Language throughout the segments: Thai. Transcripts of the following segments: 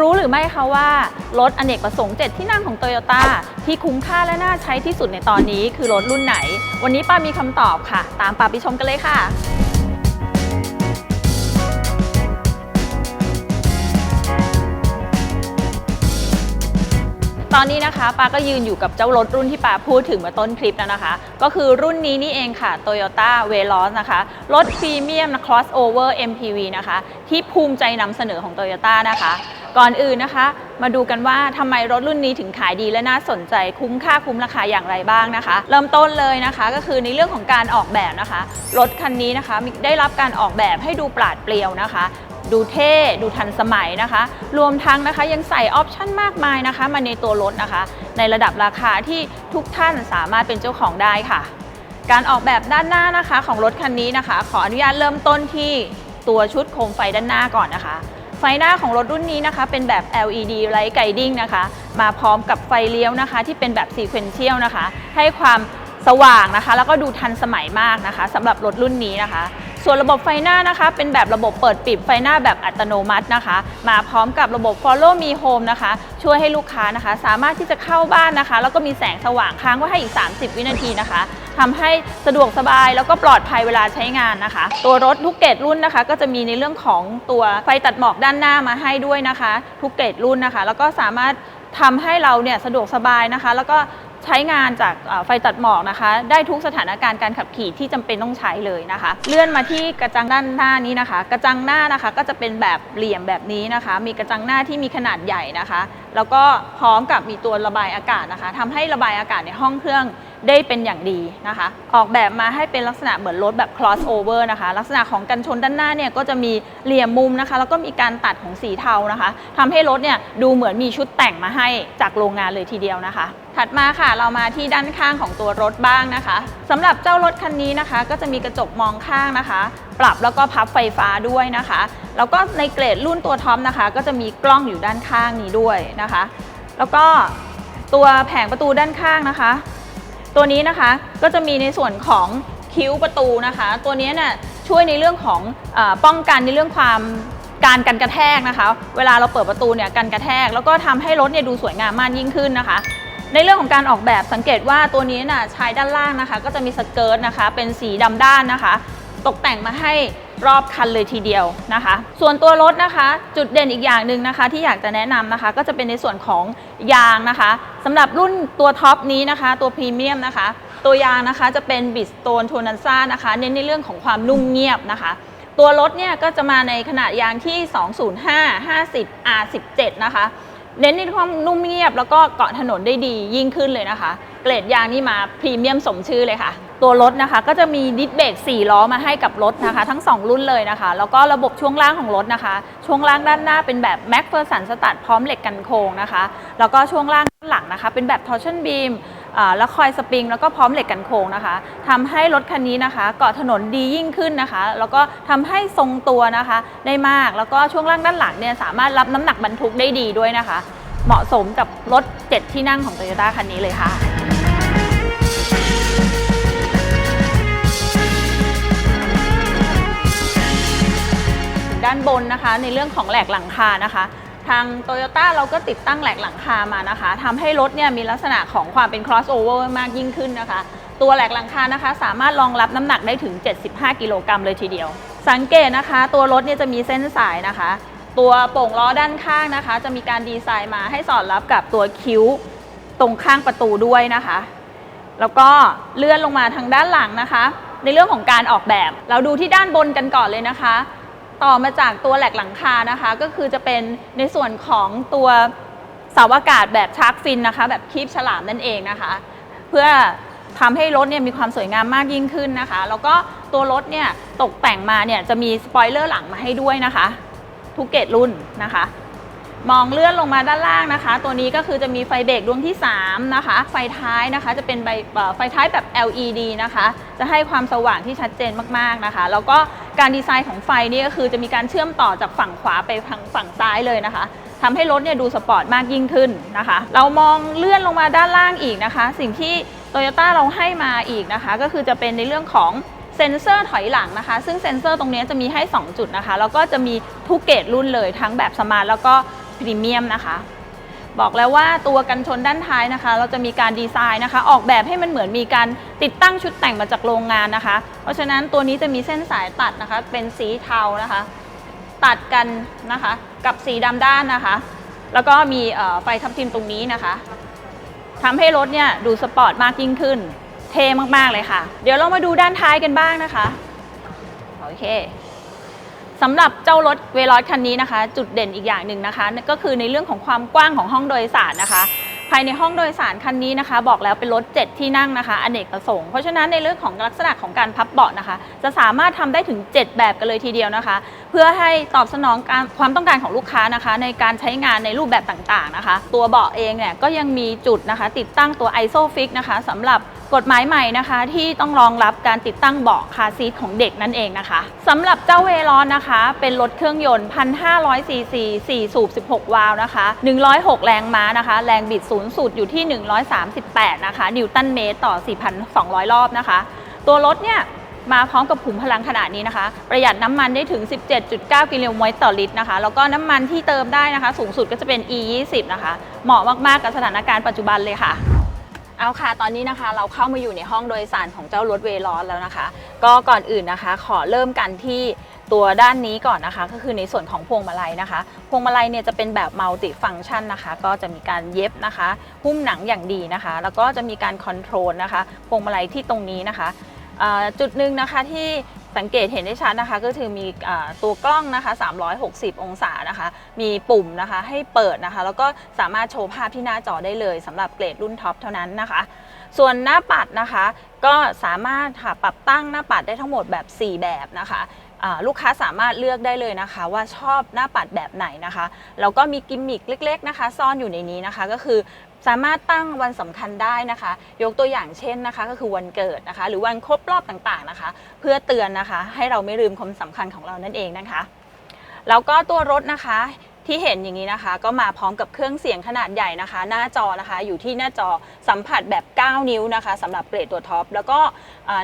รู้หรือไม่คะว่า รถอเนกประสงค์ 7 ที่นั่งของ Toyota ที่คุ้มค่าและน่าใช้ที่สุดในตอนนี้คือรถรุ่นไหน วันนี้ป้ามีคำตอบค่ะ ตามป้าไปชมกันเลยค่ะตอนนี้นะคะป้าก็ยืนอยู่กับเจ้ารถรุ่นที่ป้าพูดถึงเมื่อต้นคลิปแล้วนะคะ ก็คือรุ่นนี้นี่เองค่ะ Toyota Veloz นะคะรถพรีเมียม crossover MPV นะคะ ที่ภูมิใจนำเสนอของ Toyota นะคะ ก่อนอื่นนะคะ มาดูกันว่าทำไมรถรุ่นนี้ถึงขายดีและน่าสนใจคุ้มค่าคุ้มราคาอย่างไรบ้างนะคะ เริ่มต้นเลยนะคะก็คือในเรื่องของการออกแบบนะคะ รถคันนี้นะคะได้รับการออกแบบให้ดูปราดเปรียวนะคะดูเท่ ดูทันสมัยนะคะ รวมทั้งนะคะยังใส่ออปชั่นมากมายนะคะ มาในตัวรถนะคะ ในระดับราคาที่ทุกท่านสามารถเป็นเจ้าของได้ค่ะ การออกแบบด้านหน้านะคะของรถคันนี้นะคะ ขออนุญาตเริ่มต้นที่ตัวชุดโคมไฟด้านหน้าก่อนนะคะ ไฟหน้าของรถรุ่นนี้นะคะ เป็นแบบ LED Light Guiding นะคะ มาพร้อมกับไฟเลี้ยวนะคะ ที่เป็นแบบ Sequential นะคะ ให้ความสว่างนะคะ แล้วก็ดูทันสมัยมากนะคะสำหรับรถรุ่นนี้นะคะ ส่วนระบบไฟหน้านะคะ เป็นแบบระบบเปิดปิดไฟหน้าแบบอัตโนมัตินะคะ มาพร้อมกับระบบ Follow Me Home นะคะ ช่วยให้ลูกค้านะคะ สามารถที่จะเข้าบ้านนะคะ แล้วก็มีแสงสว่างค้างไว้ให้อีก 30 วินาทีนะคะทำให้สะดวกสบายแล้วก็ปลอดภัยเวลาใช้งานนะคะ ตัวรถทุกเกรดรุ่นนะคะ ก็จะมีในเรื่องของตัวไฟตัดหมอกด้านหน้ามาให้ด้วยนะคะ ทุกเกรดรุ่นนะคะ แล้วก็สามารถทำให้เราเนี่ยสะดวกสบายนะคะ แล้วก็ ใช้งานจากไฟตัดหมอกนะคะ ได้ทุกสถานการณ์การขับขี่ที่จำเป็นต้องใช้เลยนะคะ เลื่อนมาที่กระจังด้านหน้านี้นะคะ กระจังหน้านะคะก็จะเป็นแบบเหลี่ยมแบบนี้นะคะ มีกระจังหน้าที่มีขนาดใหญ่นะคะ แล้วก็พร้อมกับมีตัวระบายอากาศนะคะทำให้ระบายอากาศในห้องเครื่อง ได้เป็นอย่างดีนะคะ ออกแบบมาให้เป็นลักษณะเหมือนรถแบบ crossover นะคะ ลักษณะของกันชนด้านหน้าเนี่ยก็จะมีเหลี่ยมมุมนะคะ แล้วก็มีการตัดของสีเทานะคะทำให้รถเนี่ยดูเหมือนมีชุดแต่งมาให้จากโรงงานเลยทีเดียวนะคะ ถัดมาค่ะเรามาที่ด้านข้างของตัวรถบ้างนะคะสำหรับเจ้ารถคันนี้นะคะ ก็จะมีกระจกมองข้างนะคะ ปรับแล้วก็พับไฟฟ้าด้วยนะคะ แล้วก็ในเกรดรุ่นตัวท็อปนะคะ ก็จะมีกล้องอยู่ด้านข้างนี้ด้วยนะคะ แล้วก็ตัวแผงประตูด้านข้างนะคะ ตัวนี้นะคะก็จะมีในส่วนของคิ้วประตูนะคะ ตัวนี้เนี่ยช่วยในเรื่องของอป้องกันในเรื่องความการกันกระแทกนะคะ เวลาเราเปิดประตูเนี่ยกันกระแทก แล้วก็ทำให้รถเนี่ยดูสวยงามมากยิ่งขึ้นนะคะ ในเรื่องของการออกแบบสังเกตว่าตัวนี้น่ะชายด้านล่างนะคะ ก็จะมีสเกิร์ตนะคะ เป็นสีดำด้านนะคะ ตกแต่งมาให้รอบคันเลยทีเดียวนะคะ ส่วนตัวรถนะคะ จุดเด่นอีกอย่างหนึ่งนะคะ ที่อยากจะแนะนำนะคะ ก็จะเป็นในส่วนของยางนะคะสำหรับรุ่นตัวท็อปนี้นะคะ ตัวพรีเมียมนะคะ ตัวยางนะคะจะเป็นบิสโตนโทนันซ่านะคะ เน้นในเรื่องของความนุ่มเงียบนะคะ ตัวรถเนี่ยก็จะมาในขนาดยางที่ 205 50 R17 นะคะ เน้นในความนุ่มเงียบ แล้วก็เกาะถนนได้ดียิ่งขึ้นเลยนะคะ เกรดยางนี่มาพรีเมียมสมชื่อเลยค่ะ ตัวรถนะคะก็จะมีดิสเบรก4ล้อมาให้กับรถนะคะ ทั้ง 2 รุ่นเลยนะคะ แล้วก็ระบบช่วงล่างของรถนะคะ ช่วงล่างด้านหน้าเป็นแบบแม็กเฟอร์สันสตัดพร้อมเหล็กกันโค้งนะคะ แล้วก็ช่วงล่างด้านหลังนะคะ เป็นแบบทอร์ชันบีมแล้วคอยสปริงแล้วก็พร้อมเหล็กกันโค้งนะคะทำให้รถคันนี้นะคะ เกาะถนนดียิ่งขึ้นนะคะ แล้วก็ทำให้ทรงตัวนะคะ ได้มากแล้วก็ช่วงล่างด้านหลังเนี่ยสามารถรับน้ำหนักบรรทุกได้ดีด้วยนะคะ เหมาะสมกับรถ 7 ที่นั่งของ Toyota คันนี้เลยค่ะ ด้านบนนะคะ ในเรื่องของแหลกหลังคานะคะ ทาง Toyota เราก็ติดตั้งแหลกหลังคามานะคะทำให้รถเนี่ยมีลักษณะของความเป็น crossover มากยิ่งขึ้นนะคะ ตัวแหลกหลังคานะคะ สามารถรองรับน้ำหนักได้ถึง 75 กิโลกรัมเลยทีเดียว สังเกตนะคะ ตัวรถเนี่ยจะมีเส้นสายนะคะ ตัวโป่งล้อด้านข้างนะคะ จะมีการดีไซน์มาให้สอดรับกับตัวคิ้วตรงข้างประตูด้วยนะคะ แล้วก็เลื่อนลงมาทางด้านหลังนะคะ ในเรื่องของการออกแบบ เราดูที่ด้านบนกันก่อนเลยนะคะ ต่อมาจากตัวแหลกหลังคานะคะ ก็คือจะเป็นในส่วนของตัวเสาอากาศแบบชาร์กฟินนะคะ แบบคีบฉลามนั่นเองนะคะ เพื่อทำให้รถเนี่ยมีความสวยงามมากยิ่งขึ้นนะคะ แล้วก็ตัวรถเนี่ยตกแต่งมาเนี่ยจะมีสปอยเลอร์หลังมาให้ด้วยนะคะ ทุกเกรดรุ่นนะคะ มองเลื่อนลงมาด้านล่างนะคะ ตัวนี้ก็คือจะมีไฟเบรกดวงที่3นะคะ ไฟท้ายนะคะจะเป็นไฟท้ายแบบ LED นะคะ จะให้ความสว่างที่ชัดเจนมากๆนะคะ แล้วก็ การดีไซน์ของไฟนี่ก็คือจะมีการเชื่อมต่อจากฝั่งขวาไปทางฝั่งซ้ายเลยนะคะทำให้รถเนี่ยดูสปอร์ตมากยิ่งขึ้นนะคะ เรามองเลื่อนลงมาด้านล่างอีกนะคะ สิ่งที่ Toyota เราให้มาอีกนะคะ ก็คือจะเป็นในเรื่องของเซ็นเซอร์ถอยหลังนะคะ ซึ่งเซ็นเซอร์ตรงนี้จะมีให้ 2 จุดนะคะ แล้วก็จะมีทุกเกรดรุ่นเลยทั้งแบบสมาร์ทแล้วก็พรีเมียมนะคะ บอกแล้วว่าตัวกันชนด้านท้ายนะคะ เราจะมีการดีไซน์นะคะ ออกแบบให้มันเหมือนมีการติดตั้งชุดแต่งมาจากโรงงานนะคะ เพราะฉะนั้นตัวนี้จะมีเส้นสายตัดนะคะ เป็นสีเทานะคะ ตัดกันนะคะ กับสีดำด้านนะคะ แล้วก็มีไฟทับทิมตรงนี้นะคะทำให้รถเนี่ยดูสปอร์ตมากยิ่งขึ้น เท่มากๆเลยค่ะ เดี๋ยวเรามาดูด้านท้ายกันบ้างนะคะโอเค สำหรับเจ้ารถเวลอสคันนี้นะคะ จุดเด่นอีกอย่างหนึ่งนะคะ ก็คือในเรื่องของความกว้างของห้องโดยสารนะคะ ภายในห้องโดยสารคันนี้นะคะ บอกแล้วเป็นรถ 7 ที่นั่งนะคะอเนกประสงค์เพราะฉะนั้นในเรื่องของลักษณะของการพับเบาะนะคะ จะสามารถทำได้ถึง 7 แบบกันเลยทีเดียวนะคะ เพื่อให้ตอบสนองการความต้องการของลูกค้านะคะ ในการใช้งานในรูปแบบต่างๆนะคะ ตัวเบาะเองเนี่ยก็ยังมีจุดนะคะ ติดตั้งตัว ISOFIX นะคะสำหรับ กฎหมายใหม่นะคะที่ต้องรองรับการติดตั้งเบาะคาซีทของเด็กนั่นเองนะคะสำหรับเจ้าเวลอนนะคะ เป็นรถเครื่องยนต์ 1,500ซีซี4สูบ 16 วาล์วนะคะ 106 แรงม้านะคะ แรงบิดศูนย์สุดอยู่ที่ 138 นะคะ นิวตันเมตรต่อ 4,200 รอบนะคะ ตัวรถเนี่ยมาพร้อมกับขุมพลังขนาดนี้นะคะ ประหยัดน้ำมันได้ถึง 17.9 กิโลเมตรต่อลิตรนะคะ แล้วก็น้ำมันที่เติมได้นะคะ สูงสุดก็จะเป็น E 2 0 นะคะ เหมาะมาก ๆ กับสถานการณ์ปัจจุบันเลยค่ะ เอาค่ะ ตอนนี้นะคะเราเข้ามาอยู่ในห้องโดยสารของเจ้ารถเวลอนแล้วนะคะ ก็ก่อนอื่นนะคะ ขอเริ่มกันที่ตัวด้านนี้ก่อนนะคะ ก็คือในส่วนของพวงมาลัยนะคะ พวงมาลัยเนี่ยจะเป็นแบบมัลติฟังชันนะคะ ก็จะมีการเย็บนะคะ หุ้มหนังอย่างดีนะคะ แล้วก็จะมีการคอนโทรลนะคะ พวงมาลัยที่ตรงนี้นะคะจุดหนึ่งนะคะที่ สังเกตเห็นได้ชัดนะคะ ก็คือมีตัวกล้องนะคะ 360 องศานะคะ มีปุ่มนะคะให้เปิดนะคะ แล้วก็สามารถโชว์ภาพที่หน้าจอได้เลยสำหรับเกรดรุ่นท็อปเท่านั้นนะคะ ส่วนหน้าปัดนะคะ ก็สามารถค่ะปรับตั้งหน้าปัดได้ทั้งหมดแบบ 4 แบบนะคะลูกค้าสามารถเลือกได้เลยนะคะ ว่าชอบหน้าปัดแบบไหนนะคะแล้วก็มีกิมมิคเล็ก ๆนะคะ ซ่อนอยู่ในนี้นะคะ ก็คือ สามารถตั้งวันสำคัญได้นะคะ ยกตัวอย่างเช่นนะคะ ก็คือวันเกิดนะคะ หรือวันครบรอบต่างๆนะคะ เพื่อเตือนนะคะ ให้เราไม่ลืมความสำคัญของเรานั่นเองนะคะแล้วก็ตัวรถนะคะ ที่เห็นอย่างนี้นะคะ ก็มาพร้อมกับเครื่องเสียงขนาดใหญ่นะคะ หน้าจอนะคะ อยู่ที่หน้าจอสัมผัสแบบ 9 นิ้วนะคะสำหรับเกรดตัวท็อปแล้วก็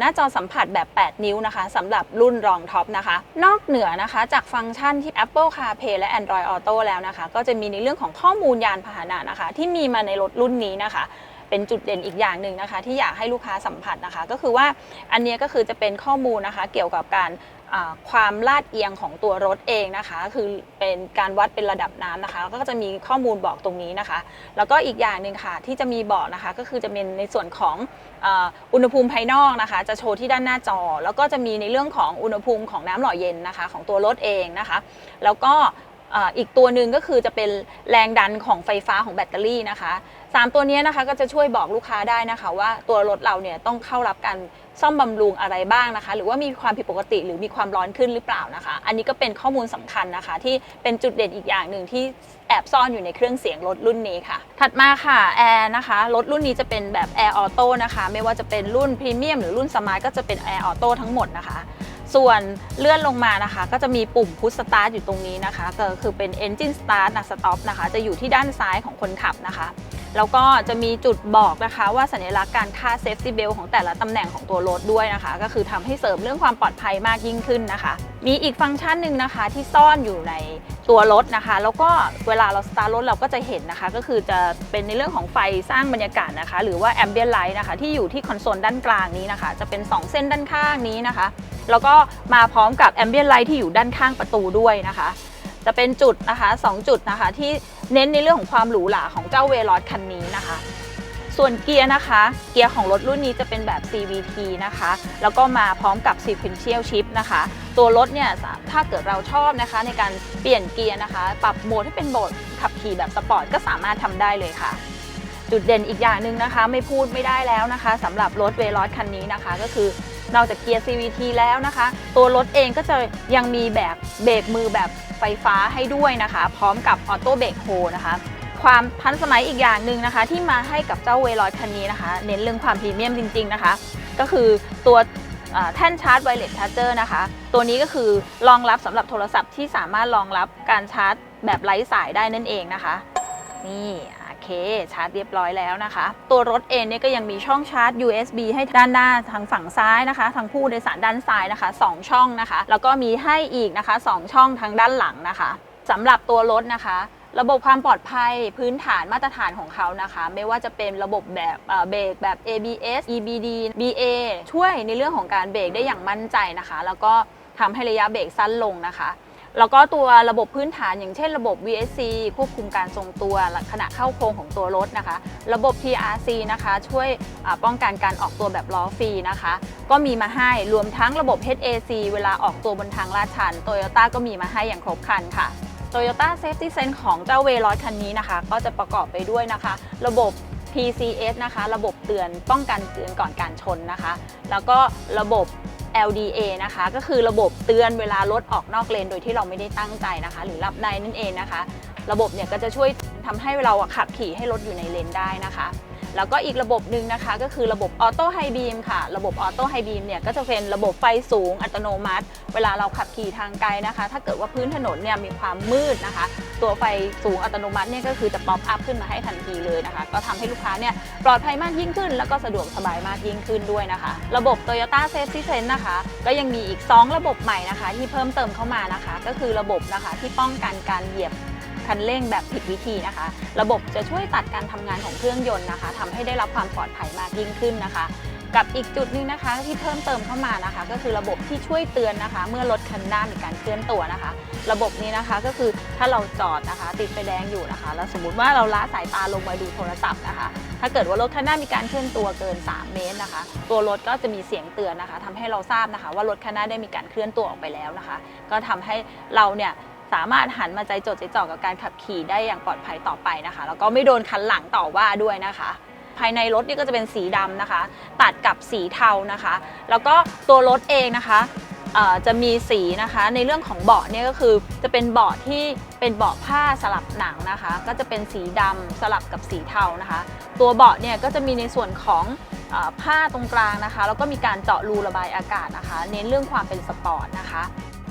หน้าจอสัมผัสแบบ 8 นิ้วนะคะสำหรับรุ่นรองท็อปนะคะ นอกเหนือนะคะจากฟังก์ชันที่ Apple CarPlay และ Android Auto แล้วนะคะ ก็จะมีในเรื่องของข้อมูลยานพาหนะนะคะ ที่มีมาในรถรุ่นนี้นะคะ เป็นจุดเด่นอีกอย่างหนึ่งนะคะ ที่อยากให้ลูกค้าสัมผัสนะคะ ก็คือว่าอันนี้ก็คือจะเป็นข้อมูลนะคะ เกี่ยวกับการความลาดเอียงของตัวรถเองนะคะ คือเป็นการวัดเป็นระดับน้ำนะคะแล้วก็จะมีข้อมูลบอกตรงนี้นะคะ แล้วก็อีกอย่างหนึ่งค่ะที่จะมีบอกนะคะ ก็คือจะเป็นในส่วนของอาอุณหภูมิภายนอกนะคะ จะโชว์ที่ด้านหน้าจอ แล้วก็จะมีในเรื่องของอุณหภูมิของน้ำหล่อเย็นนะคะ ของตัวรถเองนะคะ แล้วก็ อีกตัวหนึ่งก็คือจะเป็นแรงดันของไฟฟ้าของแบตเตอรี่นะคะสามตัวนี้นะคะก็จะช่วยบอกลูกค้าได้นะคะ ว่าตัวรถเราเนี่ยต้องเข้ารับการซ่อมบำรุงอะไรบ้างนะคะ หรือว่ามีความผิดปกติหรือมีความร้อนขึ้นหรือเปล่านะคะ อันนี้ก็เป็นข้อมูลสำคัญนะคะ ที่เป็นจุดเด่นอีกอย่างหนึ่งที่แอบซ่อนอยู่ในเครื่องเสียงรถรุ่นนี้ค่ะ ถัดมาค่ะแอร์นะคะรถรุ่นนี้จะเป็นแบบแอร์ออโต้นะคะ ไม่ว่าจะเป็นรุ่นพรีเมียมหรือรุ่นสมาร์ทก็จะเป็นแอร์ออโต้ทั้งหมดนะคะ ส่วนเลื่อนลงมานะคะ ก็จะมีปุ่มพุชสตาร์ทอยู่ตรงนี้นะคะ ก็คือเป็น Engine Start นะ Stop นะคะ จะอยู่ที่ด้านซ้ายของคนขับนะคะ แล้วก็จะมีจุดบอกนะคะว่าสัญลักษณ์การค่า Safety Belt ของแต่ละตำแหน่งของตัวรถด้วยนะคะ ก็คือทำให้เสริมเรื่องความปลอดภัยมากยิ่งขึ้นนะคะ มีอีกฟังก์ชันหนึ่งนะคะที่ซ่อนอยู่ในตัวรถนะคะ แล้วก็เวลาเราสตาร์ทรถเราก็จะเห็นนะคะ ก็คือจะเป็นในเรื่องของไฟสร้างบรรยากาศนะคะ หรือว่า Ambient Light นะคะ ที่อยู่ที่คอนโซลด้านกลางนี้นะคะ จะเป็น 2 เส้นด้านข้างนี้นะคะ แล้วก็มาพร้อมกับ Ambient Light ที่อยู่ด้านข้างประตูด้วยนะคะ จะเป็นจุดนะคะ 2 จุดนะคะ ที่เน้นในเรื่องของความหรูหราของเจ้าเวลอสคันนี้นะคะ ส่วนเกียร์นะคะ เกียร์ของรถรุ่นนี้จะเป็นแบบ CVT นะคะ แล้วก็มาพร้อมกับ Sequential Shift นะคะ ตัวรถเนี่ยถ้าเกิดเราชอบนะคะ ในการเปลี่ยนเกียร์นะคะ ปรับโหมดให้เป็นโหมดขับขี่แบบสปอร์ตก็สามารถทำได้เลยค่ะจุดเด่นอีกอย่างหนึ่งนะคะ ไม่พูดไม่ได้แล้วนะคะสำหรับรถเวลอสคันนี้นะคะ ก็คือนอกจากเกียร์ CVT แล้วนะคะ ตัวรถเองก็จะยังมีแบบเบรกมือแบบ ไฟฟ้าให้ด้วยนะคะ พร้อมกับออโต้เบรกโฮนะคะความทันสมัยอีกอย่างหนึ่งนะคะ ที่มาให้กับเจ้าเวลอยคันนี้นะคะ เน้นเรื่องความพรีเมียมจริง ๆนะคะ ก็คือตัวแท่นชาร์จไวเลสชาร์เจอร์นะคะ ตัวนี้ก็คือรองรับสำหรับโทรศัพท์ที่สามารถรองรับการชาร์จแบบไร้สายได้นั่นเองนะคะ นี่ เค ชาร์จเรียบร้อยแล้วนะคะ ตัวรถเองเนี่ยก็ยังมีช่องชาร์จ USB ให้ด้านหน้าทางฝั่งซ้ายนะคะ ทางผู้โดยสารด้านซ้ายนะคะ 2 ช่องนะคะ แล้วก็มีให้อีกนะคะ 2 ช่องทางด้านหลังนะคะสำหรับตัวรถนะคะระบบความปลอดภัยพื้นฐานมาตรฐานของเขานะคะ ไม่ว่าจะเป็นระบบแบบเอ่อเบรกแบบ ABS EBD BA ช่วยในเรื่องของการเบรกได้อย่างมั่นใจนะคะ แล้วก็ทำให้ระยะเบรกสั้นลงนะคะ แล้วก็ตัวระบบพื้นฐานอย่างเช่นระบบ VSC ควบคุมการทรงตัวขณะเข้าโค้งของตัวรถนะคะ ระบบ TRC นะคะช่วยป้องกันการออกตัวแบบล้อฟรีนะคะ ก็มีมาให้รวมทั้งระบบ HAC เวลาออกตัวบนทางลาดชัน Toyota ก็มีมาให้อย่างครบครันค่ะ Toyota Safety Sense ของเจ้าเวลอยคันนี้นะคะ ก็จะประกอบไปด้วยนะคะ ระบบ PCS นะคะ ระบบเตือนป้องกันเตือนก่อนการชนนะคะ แล้วก็ระบบ LDA นะคะ ก็คือระบบเตือนเวลารถออกนอกเลนโดยที่เราไม่ได้ตั้งใจนะคะ หรือหลับในนั่นเองนะคะ ระบบเนี่ยก็จะช่วยทำให้เราขับขี่ให้รถอยู่ในเลนได้นะคะ แล้วก็อีกระบบหนึ่งนะคะก็คือระบบออโต้ไฮบีมค่ะ ระบบออโต้ไฮบีมเนี่ยก็จะเป็นระบบไฟสูงอัตโนมัติ เวลาเราขับขี่ทางไกลนะคะ ถ้าเกิดว่าพื้นถนนเนี่ยมีความมืดนะคะ ตัวไฟสูงอัตโนมัติเนี่ยก็คือจะป๊อปอัพขึ้นมาให้ทันทีเลยนะคะ ก็ทำให้ลูกค้าเนี่ยปลอดภัยมากยิ่งขึ้น แล้วก็สะดวกสบายมากยิ่งขึ้นด้วยนะคะ ระบบ Toyota Safety Sense นะคะ ก็ยังมีอีก 2 ระบบใหม่นะคะ ที่เพิ่มเติมเข้ามานะคะ ก็คือระบบนะคะที่ป้องกันการเหยียบ คันเร่งแบบผิดวิธีนะคะ ระบบจะช่วยตัดการทำงานของเครื่องยนต์นะคะทำให้ได้รับความปลอดภัยมากยิ่งขึ้นนะคะ กับอีกจุดหนึงนะคะที่เพิ่มเติมเข้ามานะคะ ก็คือระบบที่ช่วยเตือนนะคะ เมื่อรถคันหน้ามีการเคลื่อนตัวนะคะ ระบบนี้นะคะก็คือถ้าเราจอดนะคะ ติดไฟแดงอยู่นะคะ แล้วสมมติว่าเราละสายตาลงมาดูโทรศัพท์นะคะ ถ้าเกิดว่ารถคันหน้ามีการเคลื่อนตัวเกิน 3 เมตรนะคะ ตัวรถก็จะมีเสียงเตือนนะคะทำให้เราทราบนะคะ ว่ารถคันหน้าได้มีการเคลื่อนตัวออกไปแล้วนะคะ ก็ทำให้เราเนี่ย สามารถหันมาใจจดใจจ่อกับการขับขี่ได้อย่างปลอดภัยต่อไปนะคะ แล้วก็ไม่โดนคันหลังต่อว่าด้วยนะคะ ภายในรถนี่ก็จะเป็นสีดำนะคะ ตัดกับสีเทานะคะ แล้วก็ตัวรถเองนะคะจะมีสีนะคะในเรื่องของเบาะเนี่ยก็คือจะเป็นเบาะที่เป็นเบาะผ้าสลับหนังนะคะ ก็จะเป็นสีดำสลับกับสีเทานะคะ ตัวเบาะเนี่ยก็จะมีในส่วนของผ้าตรงกลางนะคะ แล้วก็มีการเจาะรูระบายอากาศนะคะ เน้นเรื่องความเป็นสปอร์ตนะคะ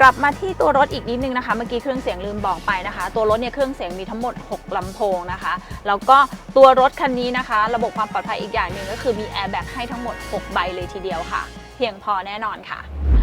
กลับมาที่ตัวรถอีกนิดนึงนะคะ เมื่อกี้เครื่องเสียงลืมบอกไปนะคะ ตัวรถเนี่ยเครื่องเสียงมีทั้งหมด 6ลำโพงนะคะ แล้วก็ตัวรถคันนี้นะคะ ระบบความปลอดภัยอีกอย่างหนึ่งก็คือมีแอร์แบ็กให้ทั้งหมด 6 ใบเลยทีเดียวค่ะ เพียงพอแน่นอนค่ะ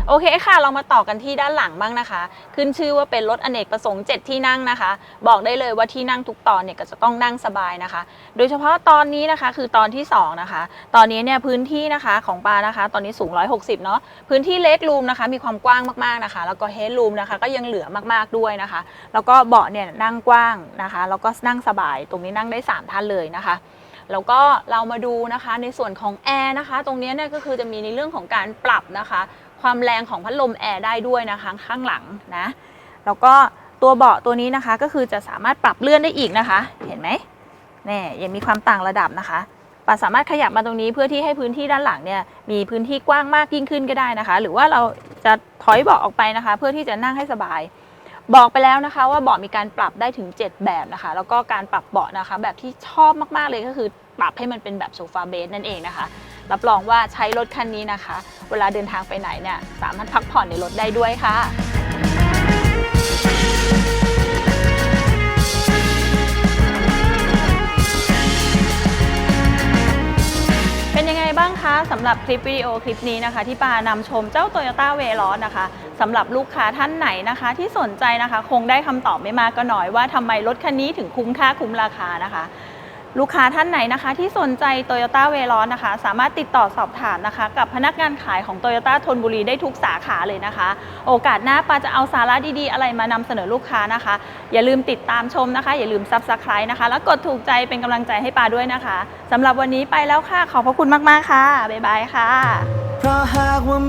โอเคค่ะ เรามาต่อกันที่ด้านหลังบ้างนะคะ ขึ้นชื่อว่าเป็นรถอเนกประสงค์ 7 ที่นั่งนะคะ บอกได้เลยว่าที่นั่งทุกตอนเนี่ยก็จะต้องนั่งสบายนะคะ โดยเฉพาะตอนนี้นะคะคือตอนที่ 2 นะคะ ตอนนี้เนี่ยพื้นที่นะคะของปานะคะ ตอนนี้สูง 160 เนาะพื้นที่เล็กรูมนะคะ มีความกว้างมากๆนะคะ แล้วก็เฮดรูมนะคะ ก็ยังเหลือมากๆด้วยนะคะ แล้วก็เบาะเนี่ยนั่งกว้างนะคะ แล้วก็นั่งสบาย ตรงนี้นั่งได้ 3 ท่านเลยนะคะแล้วก็เรามาดูนะคะในส่วนของแอร์นะคะ ตรงนี้เนี่ยก็คือจะมีในเรื่องของการปรับนะคะ ความแรงของพัดลมแอร์ได้ด้วยนะคะข้างหลังนะแล้วก็ตัวเบาะตัวนี้นะคะก็คือจะสามารถปรับเลื่อนได้อีกนะคะ เห็นไหมนี่ยังมีความต่างระดับนะคะปาสามารถขยับมาตรงนี้เพื่อที่ให้พื้นที่ด้านหลังเนี่ยมีพื้นที่กว้างมากยิ่งขึ้นก็ได้นะคะ หรือว่าเราจะถอยเบาะออกไปนะคะ เพื่อที่จะนั่งให้สบาย บอกไปแล้วนะคะ ว่าเบาะมีการปรับได้ถึง 7 แบบนะคะ แล้วก็การปรับเบาะนะคะ แบบที่ชอบมากๆเลยก็คือปรับให้มันเป็นแบบโซฟาเบสนั่นเองนะคะ รับรองว่าใช้รถคันนี้นะคะ เวลาเดินทางไปไหนเนี่ยสามารถพักผ่อนในรถได้ด้วยค่ะเป็นยังไงบ้างคะสำหรับคลิปวิดีโอคลิปนี้นะคะ ที่ปานำชมเจ้า Toyota v e l o s นะคะสำหรับลูกค้าท่านไหนนะคะ ที่สนใจนะคะ คงได้คำตอบไม่มากก็น้อยว่าทำไมรถคันนี้ถึงคุ้มค่าคุ้มราคานะคะ ลูกค้าท่านไหนนะคะที่สนใจ Toyota v e l o s นะคะ สามารถติดต่อสอบถามนะคะ กับพนักงานขายของ Toyota ธนบุรีได้ทุกสาขาเลยนะคะ โอกาสหน้าปาจะเอาสาระดีๆ อะไรมานำเสนอลูกค้านะคะ อย่าลืมติดตามชมนะคะ อย่าลืม Subscribe นะคะ แล้วกดถูกใจเป็นกำลังใจให้ปาด้วยนะคะสำหรับวันนี้ไปแล้วค่ะ ขอบพระคุณมากๆค่ะบ๊ายบายค่ะเพราะหากว่า